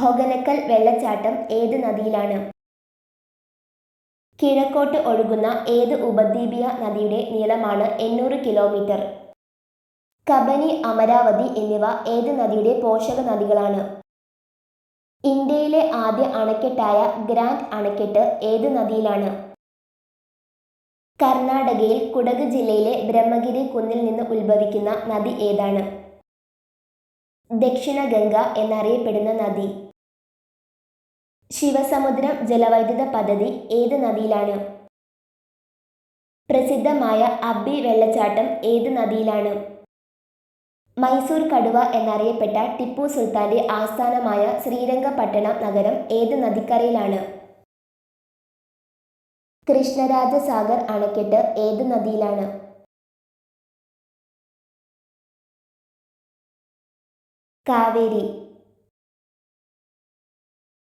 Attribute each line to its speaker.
Speaker 1: ഹൊഗനക്കൽ വെള്ളച്ചാട്ടം ഏത് നദിയിലാണ്? കിഴക്കോട്ട് ഒഴുകുന്ന ഏത് ഉപദ്വീപീയ നദിയുടെ നീളമാണ് എണ്ണൂറ് കിലോമീറ്റർ? കബനി അമരാവതി എന്നിവ ഏത് നദിയുടെ പോഷക നദികളാണ്? ഇന്ത്യയിലെ ആദ്യ അണക്കെട്ടായ ഗ്രാൻഡ് അണക്കെട്ട് ഏത് നദിയിലാണ്? കർണാടകയിൽ കുടക് ജില്ലയിലെ ബ്രഹ്മഗിരി കുന്നിൽ നിന്ന് ഉത്ഭവിക്കുന്ന നദി ഏതാണ്? ദക്ഷിണ ഗംഗ എന്നറിയപ്പെടുന്ന നദി. ശിവസമുദ്രം ജലവൈദ്യുത പദ്ധതി ഏത് നദിയിലാണ്? പ്രസിദ്ധമായ അബ്ബി വെള്ളച്ചാട്ടം ഏത് നദിയിലാണ്? മൈസൂർ കടുവ എന്നറിയപ്പെട്ട ടിപ്പു സുൽത്താന്റെ ആസ്ഥാനമായ ശ്രീരംഗപട്ടണം നഗരം ഏത് നദിക്കരയിലാണ്? കൃഷ്ണരാജസാഗർ അണക്കെട്ട് ഏത് നദിയിലാണ്? കാവേരി